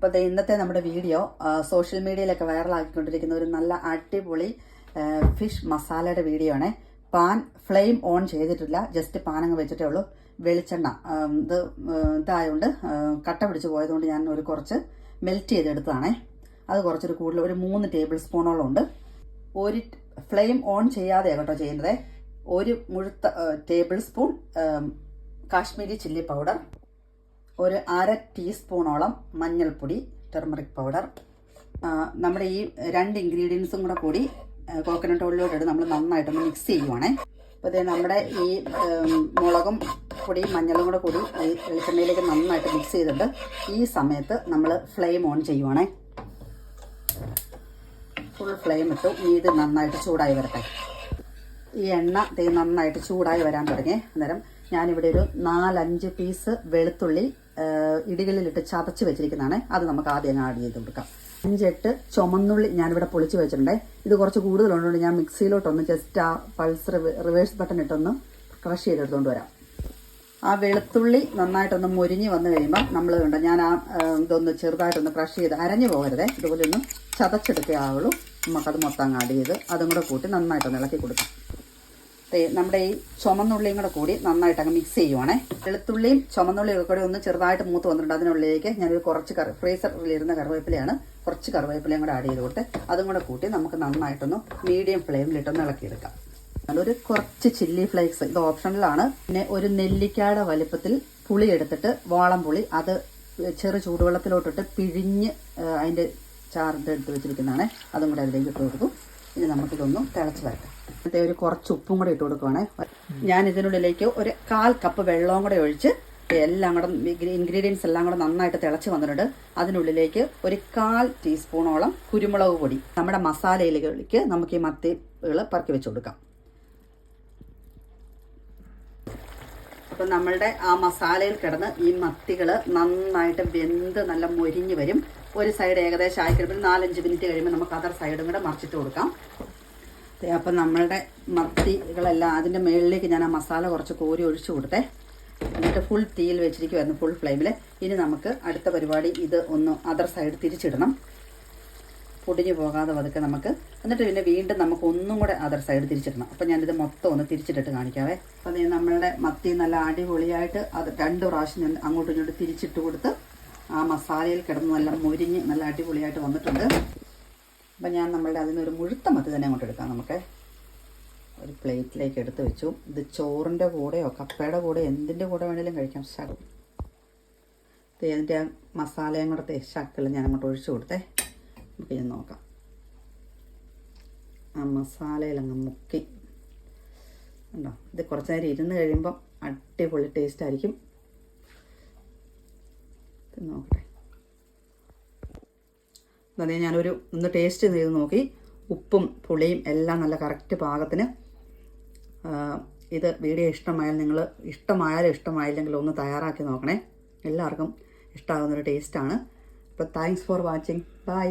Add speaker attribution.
Speaker 1: അപ്പോൾ ഇന്നത്തെ നമ്മുടെ വീഡിയോ സോഷ്യൽ മീഡിയയിലൊക്കെ വൈറലാക്കിക്കൊണ്ടിരിക്കുന്ന ഒരു നല്ല അടിപൊളി ഫിഷ് മസാലയുടെ വീഡിയോ ആണ്. പാൻ ഫ്ലെയിം ഓൺ ചെയ്തിട്ടില്ല ജസ്റ്റ് പാൻ അങ്ങ് വെച്ചിട്ടേ ഉള്ളൂ. വെളിച്ചെണ്ണ ഇത് ഇതായതുകൊണ്ട് കട്ട പിടിച്ച് പോയതുകൊണ്ട് ഞാൻ ഒരു കുറച്ച് മെൽറ്റ് ചെയ്തെടുത്തതാണേ. അത് കുറച്ചൊരു കൂടുതൽ ഒരു മൂന്ന് ടേബിൾ സ്പൂണോളം ഉണ്ട്. ഒരു ഫ്ലെയിം ഓൺ ചെയ്യാതെ കേട്ടോ ചെയ്യുന്നത്. ഒരു മുഴുത്ത tablespoon Kashmiri chilli powder. ഒരു അര ടീസ്പൂണോളം മഞ്ഞൾപ്പൊടി ടെർമറിക് പൗഡർ നമ്മുടെ ഈ രണ്ട് ഇൻഗ്രീഡിയൻസും കൂടെ കൂടി കോക്കനട്ട് ഓയിലോട്ട് നമ്മൾ നന്നായിട്ടൊന്ന് മിക്സ് ചെയ്യുവാണേ. അപ്പോൾ ഇതേ നമ്മുടെ ഈ മുളകും പൊടി മഞ്ഞളും കൂടെ കൂടി ഈ വെളിച്ചെണ്ണയിലേക്ക് നന്നായിട്ട് മിക്സ് ചെയ്തിട്ട് ഈ സമയത്ത് നമ്മൾ ഫ്ലെയിം ഓൺ ചെയ്യുവാണേ. ഫുൾ ഫ്ലെയിം ഇട്ടു. ഇത് നന്നായിട്ട് ചൂടായി വരട്ടെ. ഈ എണ്ണ ദേ നന്നായിട്ട് ചൂടായി വരാൻ തുടങ്ങി. അന്നേരം ഞാനിവിടെ ഒരു നാലഞ്ച് പീസ് വെളുത്തുള്ളി ഇടികളിലിട്ട് ചതച്ച് വെച്ചിരിക്കുന്നതാണ്. അത് നമുക്ക് ആദ്യം ആഡ് ചെയ്ത് കൊടുക്കാം. അഞ്ചെട്ട് ചുമന്നുള്ളി ഞാനിവിടെ പൊളിച്ച് വെച്ചിട്ടുണ്ട്. ഇത് കുറച്ച് കൂടുതലുള്ളതുകൊണ്ട് ഞാൻ മിക്സിയിലോട്ടൊന്ന് ജസ്റ്റ് ആ പൾസ് റിവേഴ്സ് ബട്ടൺ ഇട്ടൊന്ന് ക്രഷ് ചെയ്തെടുത്തുകൊണ്ട് വരാം. ആ വെളുത്തുള്ളി നന്നായിട്ടൊന്ന് മുരിഞ്ഞ് വന്നു കഴിയുമ്പോൾ നമ്മൾ കണ്ടോ ഞാൻ ആ ഇതൊന്ന് ചെറുതായിട്ടൊന്ന് ക്രഷ് ചെയ്ത് അരഞ്ഞു പോകരുത്. ഇതുപോലെ ഒന്ന് ചതച്ചെടുക്കേ ആവുള്ളൂ. നമുക്കത് മൊത്തം ആഡ് ചെയ്ത് അതും കൂടെ കൂട്ടി നന്നായിട്ടൊന്ന് ഇളക്കി കൊടുക്കാം. നമ്മുടെ ഈ ചുമന്നുള്ളിയും കൂടെ കൂടി നന്നായിട്ട് അങ്ങ് മിക്സ് ചെയ്യുവാണേ. വെളുത്തുള്ളിയും ചുമന്നുള്ളിയും ഒക്കെ കൂടി ഒന്ന് ചെറുതായിട്ട് മൂത്ത് വന്നിട്ടുണ്ട്. അതിനുള്ളിലേക്ക് ഞാനൊരു കുറച്ച് കറി ഫ്രീസറിലിരുന്ന കറിവേപ്പിലയാണ് കുറച്ച് കറിവേപ്പിലയും കൂടെ ആഡ് ചെയ്ത് കൊടുത്ത് അതും കൂടെ കൂട്ടി നമുക്ക് നന്നായിട്ടൊന്ന് മീഡിയം ഫ്ലെയിമിലിട്ടൊന്ന് ഇളക്കിയെടുക്കാം. ഒരു കുറച്ച് ചില്ലി ഫ്ലേക്സ് ഇത് ഓപ്ഷണലാണ് പിന്നെ ഒരു നെല്ലിക്കയുടെ വലിപ്പത്തിൽ പുളി എടുത്തിട്ട് വാളം പുളി അത് ചെറു ചൂടുവെള്ളത്തിലോട്ടിട്ട് പിഴിഞ്ഞ് അതിന്റെ ചാറിന്റെ എടുത്ത് വെച്ചിരിക്കുന്നതാണ്. അതും കൂടെ അതിലേക്ക് ഇട്ട് കൊടുക്കും ഇനി നമുക്കിതൊന്നും തിളച്ച് വരട്ടെ. എന്നിട്ട് ഒരു കുറച്ച് ഉപ്പും കൂടെ ഇട്ട് കൊടുക്കുവാണേ. ഞാൻ ഇതിനുള്ളിലേക്ക് ഒരു കാൽ കപ്പ് വെള്ളവും കൂടെ ഒഴിച്ച് എല്ലാം കൂടെ ഇൻഗ്രീഡിയൻസ് എല്ലാം കൂടെ നന്നായിട്ട് തിളച്ച് വന്നിട്ടുണ്ട്. അതിനുള്ളിലേക്ക് ഒരു കാൽ ടീസ്പൂണോളം കുരുമുളക് പൊടി. നമ്മുടെ മസാലയിലേക്ക് നമുക്ക് ഈ മത്തികൾ പറക്കി വെച്ച് കൊടുക്കാം. അപ്പം നമ്മളുടെ ആ മസാലയിൽ കിടന്ന് ഈ മത്തികൾ നന്നായിട്ട് വെന്ത് നല്ല മൊരിഞ്ഞ് വരും. ഒരു സൈഡ് ഏകദേശം ആയി കഴിയുമ്പോൾ നാലഞ്ച് മിനിറ്റ് കഴിയുമ്പോൾ നമുക്ക് അതർ സൈഡും കൂടെ മറിച്ചിട്ട് കൊടുക്കാം. അപ്പം നമ്മളുടെ മത്തികളെല്ലാം അതിന്റെ മുകളിലേക്ക് ഞാൻ ആ മസാല കുറച്ച് കോരി ഒഴിച്ചു കൊടുത്തേ. എന്നിട്ട് ഫുൾ തീയിൽ വെച്ചിരിക്കുമായിരുന്നു ഫുൾ ഫ്ലെയിമിൽ ഇനി നമുക്ക് അടുത്ത പരിപാടി ഇത് ഒന്ന് അതർ സൈഡ് തിരിച്ചിടണം. പൊടിഞ്ഞു പോകാതെ പതുക്കെ നമുക്ക്. എന്നിട്ട് പിന്നെ വീണ്ടും നമുക്ക് ഒന്നും കൂടെ അതർ സൈഡ് തിരിച്ചിടണം. അപ്പം ഞാനിത് മൊത്തം ഒന്ന് തിരിച്ചിട്ടിട്ട് കാണിക്കാവേ. അപ്പം നീ നമ്മളുടെ മത്തി നല്ല അടിപൊളിയായിട്ട് അത് രണ്ട് പ്രാവശ്യം ഞാൻ അങ്ങോട്ടും ഇങ്ങോട്ടും തിരിച്ചിട്ട് കൊടുത്ത് ആ മസാലയിൽ കിടന്ന് നല്ല മുരിഞ്ഞ് നല്ല അടിപൊളിയായിട്ട് വന്നിട്ടുണ്ട്. അപ്പം ഞാൻ നമ്മളുടെ അതിനൊരു മുഴുത്ത മത്തി തന്നെ അങ്ങോട്ട് എടുക്കാം. നമുക്ക് ഒരു പ്ലേറ്റിലേക്ക് എടുത്ത് വെച്ചു. ഇത് ചോറിന്റെ കൂടെയോ കപ്പയുടെ കൂടെ എന്തിന്റെ കൂടെ വേണേലും കഴിക്കാം. ഇതിന്റെ ആ മസാലയും കൂടെ ശക്കിൽ ഞാൻ അങ്ങോട്ട് ഒഴിച്ചു കൊടുത്തേ. നമുക്ക് ഞാൻ നോക്കാം. ആ മസാലയിലങ്ങ് മുക്കി. ഉണ്ടോ ഇത് കുറച്ച് നേരം ഇരുന്ന് കഴിയുമ്പം അടിപൊളി ടേസ്റ്റ് ആയിരിക്കും. നോക്കട്ടെ. അതെ ഞാനൊരു ഒന്ന് ടേസ്റ്റ് ചെയ്ത് നോക്കി. ഉപ്പും പുളിയും എല്ലാം നല്ല കറക്റ്റ് പാകത്തിന്. ഇത് വീഡിയോ ഇഷ്ടമായാൽ നിങ്ങൾ ഇഷ്ടമായാലും ഇഷ്ടമായില്ലെങ്കിലും ഒന്ന് തയ്യാറാക്കി നോക്കണേ. എല്ലാവർക്കും ഇഷ്ടമാകുന്നൊരു ടേസ്റ്റാണ് അപ്പോൾ താങ്ക്സ് ഫോർ വാച്ചിങ് ബൈ